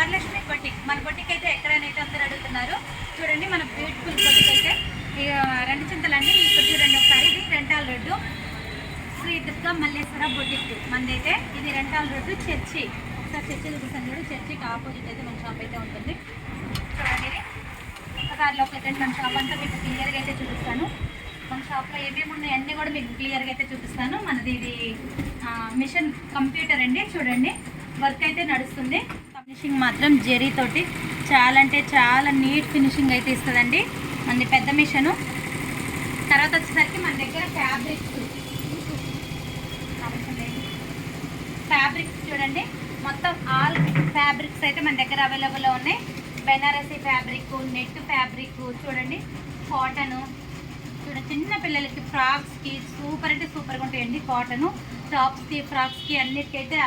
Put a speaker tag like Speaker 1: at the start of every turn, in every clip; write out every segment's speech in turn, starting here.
Speaker 1: Varalakshmi boutique మన boutique అయితే ఎక్కడైతే అందరూ అడుగుతున్నారు చూడండి మన బ్యూటిఫుల్ బొటిక్ అయితే ఇక రెండు చింతలండి ఇక్కడ చూడండి ఒకసారి. ఇది రెంటాల రోడ్డు శ్రీ దుర్గా మల్లేశ్వర బొటిక్ మనదైతే ఇది రెంటాల రోడ్డు చర్చి. ఒకసారి చర్చి చూపిస్తాను చూడు చర్చికి ఆపోజిట్ అయితే మన షాప్ అయితే ఉంటుంది. చూడండి ఒకసారి లోపలికి మన షాప్ అంతా మీకు క్లియర్గా అయితే చూపిస్తాను. మన షాప్లో ఏమేమి ఉన్నాయి అన్నీ కూడా మీకు క్లియర్గా అయితే చూపిస్తాను. మనది ఇది మిషన్ కంప్యూటర్ అండి. చూడండి. వర్క్ అయితే నడుస్తుంది. ఫినిషింగ్ మాత్రం జెరీ తోటి చాలా అంటే చాలా నీట్ ఫినిషింగ్ అయితే ఇస్తుందండి. మనది పెద్ద మిషను. తర్వాత వచ్చేసరికి మన దగ్గర ఫ్యాబ్రిక్స్ ఫ్యాబ్రిక్స్ చూడండి. మొత్తం ఆల్ ఫ్యాబ్రిక్స్ అయితే మన దగ్గర అవైలబుల్లో ఉన్నాయి. బెనారసీ ఫ్యాబ్రిక్ నెట్ ఫ్యాబ్రిక్ చూడండి. కాటను. చూడండి చిన్న పిల్లలకి ఫ్రాక్స్కి సూపర్ అంటే సూపర్గా ఉంటాయండి కాటను. టాప్స్కి ఫ్రాక్స్కి అన్నిటికైతే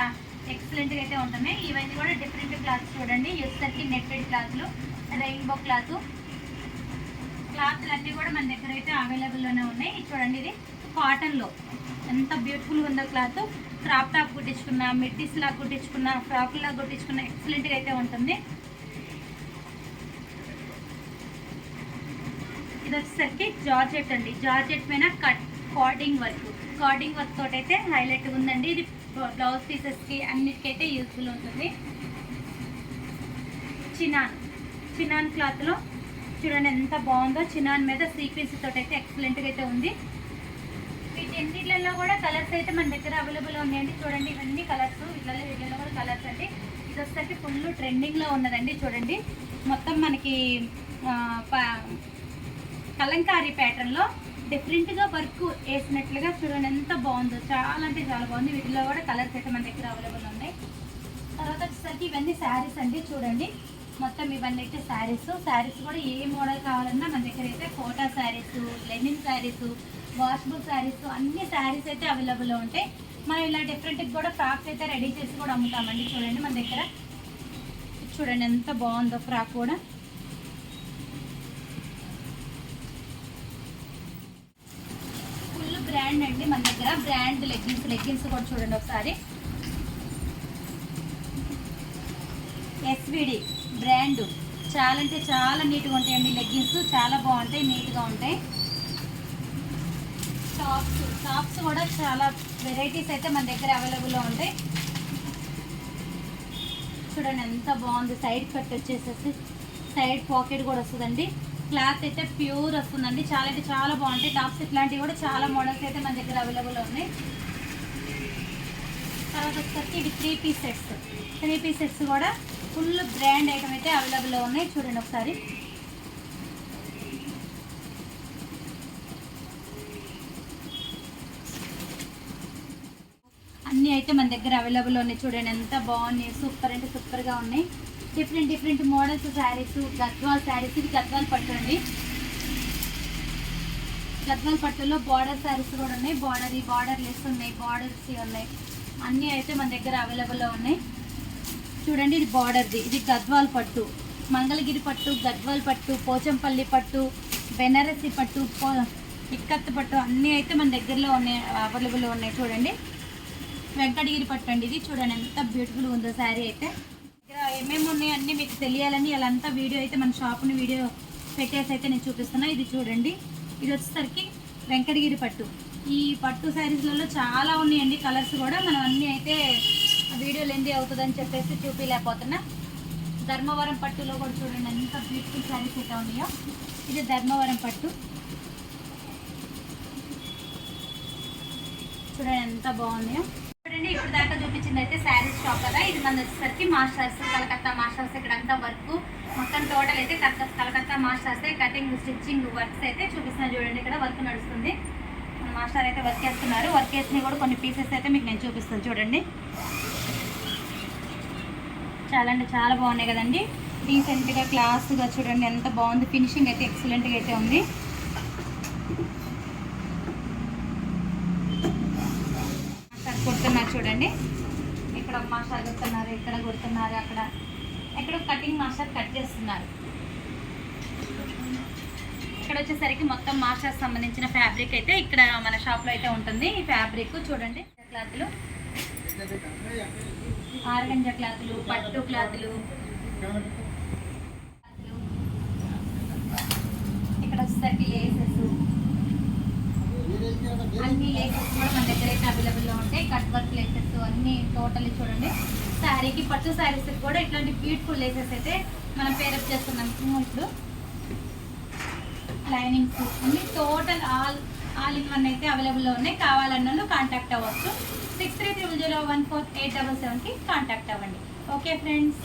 Speaker 1: ఎక్సలెంట్గా అయితే ఉంటున్నాయి. ఇవన్నీ కూడా డిఫరెంట్ క్లాత్స్ చూడండి. వచ్చేసరికి నెట్టెడ్ క్లాత్లు రెయిన్బో క్లాత్ క్లాత్లు అన్నీ కూడా మన దగ్గర అయితే అవైలబుల్లోనే ఉన్నాయి. చూడండి ఇది కాటన్లో ఎంత బ్యూటిఫుల్గా ఉందో క్లాత్ క్రాప్ టాప్ కుట్టించుకున్న మిడ్డీస్ లాగా కుట్టించుకున్న ఫ్రాక్ లాగా కుట్టించుకున్న ఎక్సలెంట్గా అయితే ఉంటుంది. ఇది వచ్చేసరికి జార్జెట్ అండి. జార్జెట్ పైన cut cording work cording work తోటైతే highlight ఉందండి. ఇది బ్లౌజ్ పీసెస్కి అన్నిటికైతే యూస్ఫుల్ ఉంటుంది. చినాన్. చినాన్ క్లాత్లో చూడండి ఎంత బాగుందో. చినాన్ మీద సీక్వెన్స్ తోటి అయితే ఎక్సలెంట్గా అయితే ఉంది. వీటన్నిటిలో కూడా కలర్స్ అయితే మన దగ్గర అవైలబుల్ ఉన్నాయండి. చూడండి ఇవన్నీ కలర్స్ వీటిలో వీటిలో కూడా కలర్స్ అండి. ఇది వచ్చేసరికి ఫుల్ ట్రెండింగ్లో ఉన్నదండి చూడండి. మొత్తం మనకి కలంకారీ ప్యాటర్న్లో డిఫరెంట్గా వర్క్ వేసినట్లుగా చూడండి ఎంత బాగుందో. చాలా అంటే చాలా బాగుంది. వీటిలో కూడా కలర్స్ అయితే మన దగ్గర అవైలబుల్ ఉన్నాయి. తర్వాత వచ్చేసరికి ఇవన్నీ శారీస్ అండి చూడండి. మొత్తం ఇవన్నీ అయితే శారీస్ శారీస్ కూడా ఏ మోడల్ కావాలన్నా మన దగ్గర అయితే కోటా శారీస్ లెనిన్ శారీస్ వాషబుల్ శారీస్ అన్ని శారీస్ అయితే అవైలబుల్లో ఉంటాయి. మనం ఇలా డిఫరెంట్గా కూడా ఫ్రాక్స్ అయితే రెడీ చేసి కూడా అమ్ముతామండి చూడండి మన దగ్గర. చూడండి ఎంత బాగుందో ఫ్రాక్ కూడా ఫుల్ బ్రాండ్ అండి. మన దగ్గర బ్రాండ్ లెగ్గిన్స్ లెగ్గిన్స్ కూడా చూడండి ఒకసారి. ఎస్విడి బ్రాండ్ చాలా అంటే చాలా నీట్గా ఉంటాయండి లెగ్గిన్స్ చాలా బాగుంటాయి నీట్గా ఉంటాయి. టాప్స్ టాప్స్ కూడా చాలా వెరైటీస్ అయితే మన దగ్గర అవైలబుల్లో ఉంటాయి. చూడండి ఎంత బాగుంది. సైడ్ కట్ వచ్చేసేసి సైడ్ పాకెట్ కూడా వస్తుందండి. క్లాత్ అయితే ప్యూర్ వస్తుందండి. చాలా అంటే చాలా బాగుంటాయి. టాప్స్ ఇట్లాంటివి కూడా చాలా మోడల్స్ అయితే మన దగ్గర అవైలబుల్ ఉన్నాయి. తర్వాత వచ్చేసరికి ఇవి three piece sets. Three piece sets కూడా ఫుల్ బ్రాండ్ ఐటమ్ అయితే అవైలబుల్లో ఉన్నాయి. చూడండి ఒకసారి. అన్నీ అయితే మన దగ్గర అవైలబుల్ ఉన్నాయి. చూడండి ఎంత బాగున్నాయి. సూపర్ అంటే సూపర్గా ఉన్నాయి. Different different models saris Gadwal saris ఇది గద్వాల్ పట్టు అండి. గద్వాల్ పట్టులో బార్డర్ శారీస్ కూడా ఉన్నాయి. బార్డర్ ఈ బార్డర్ లెస్ ఉన్నాయి బార్డర్స్ ఉన్నాయి. అన్నీ అయితే మన దగ్గర అవైలబుల్లో ఉన్నాయి. చూడండి ఇది బార్డర్ది ఇది గద్వాల్ పట్టు. మంగళగిరి పట్టు గద్వాల్ పట్టు పోచంపల్లి పట్టు బెనారసి పట్టు పో ఇక్కత్ పట్టు అన్నీ అయితే మన దగ్గరలో ఉన్నాయి అవైలబుల్ ఉన్నాయి. చూడండి. వెంకటగిరి పట్టు అండి ఇది. చూడండి ఎంత బ్యూటిఫుల్ ఉందో శారీ అయితే. ఏమేమి ఉన్నాయి అన్నీ మీకు తెలియాలని అలా అంతా వీడియో అయితే మన షాప్ని వీడియో పెట్టేసి అయితే నేను చూపిస్తున్నా. ఇది చూడండి. ఇది వచ్చేసరికి వెంకటగిరి పట్టు. ఈ పట్టు శారీస్లలో చాలా ఉన్నాయండి. కలర్స్ కూడా మనం అన్నీ అయితే వీడియో లెంది అవుతుందని చెప్పేసి చూపించలేకపోతున్నా ధర్మవరం పట్టులో కూడా చూడండి. ఎంత బ్యూటిఫుల్ శారీస్ అయితే ఉన్నాయో. ఇది ధర్మవరం పట్టు. చూడండి ఎంత బాగున్నాయో. అండి ఇప్పుడు దాకా చూపించింది అయితే శారీస్ షాప్ కదా. ఇది మన వచ్చేసరికి మాస్టర్స్ కలకత్తా మాస్టర్స్ ఇక్కడ అంతా వర్క్ మొత్తం టోటల్ అయితే కలక- Calcutta masters cutting stitching works అయితే చూపిస్తున్నాను చూడండి. ఇక్కడ వర్క్ నడుస్తుంది. మన మాస్టర్ అయితే వర్క్ చేస్తున్నారు. వర్క్ చేసినవి కూడా కొన్ని పీసెస్ అయితే మీకు నేను చూపిస్తాను చూడండి. చాలా అంటే చాలా బాగున్నాయి కదండి. డీసెంట్గా క్లాస్గా చూడండి ఎంత బాగుంది. ఫినిషింగ్ అయితే ఎక్సలెంట్గా అయితే ఉంది మాస్టర్ కుడుతున్నారు చూడండి. ఇక్కడ మాస్టర్ కొడుతున్నారు ఇక్కడ కొడుతున్నారు అక్కడ. ఎక్కడ కటింగ్ మాస్టర్ కట్ చేస్తున్నారు. ఇక్కడ వచ్చేసరికి మొత్తం మాస్టర్స్ సంబంధించిన ఫ్యాబ్రిక్ అయితే ఇక్కడ మన షాప్లో అయితే ఉంటుంది. ఈ ఫ్యాబ్రిక్ చూడండి. క్లాత్లు. ఆరగంజ క్లాత్లు పట్టు క్లాత్లు. ఇక్కడ వచ్చేసరికి లేసెస్ అన్ని లేసెస్ కూడా మన దగ్గర అయితే అవైలబుల్లో ఉంటాయి కట్ వర్క్ లేసెస్ అన్ని టోటల్ చూడండి. శారీకి పట్టు శారీస్ కూడా ఇట్లాంటి బ్యూటిఫుల్ లేసెస్ అయితే మనం పేరప్ చేస్తున్నాం. ఇప్పుడు లైనింగ్స్ అన్ని total all all in one అయితే అవైలబుల్లో ఉన్నాయి. కావాలన్న కాంటాక్ట్ అవ్వచ్చు. Six three triple zero one four eight double సెవెన్కి కాంటాక్ట్ అవ్వండి. Okay friends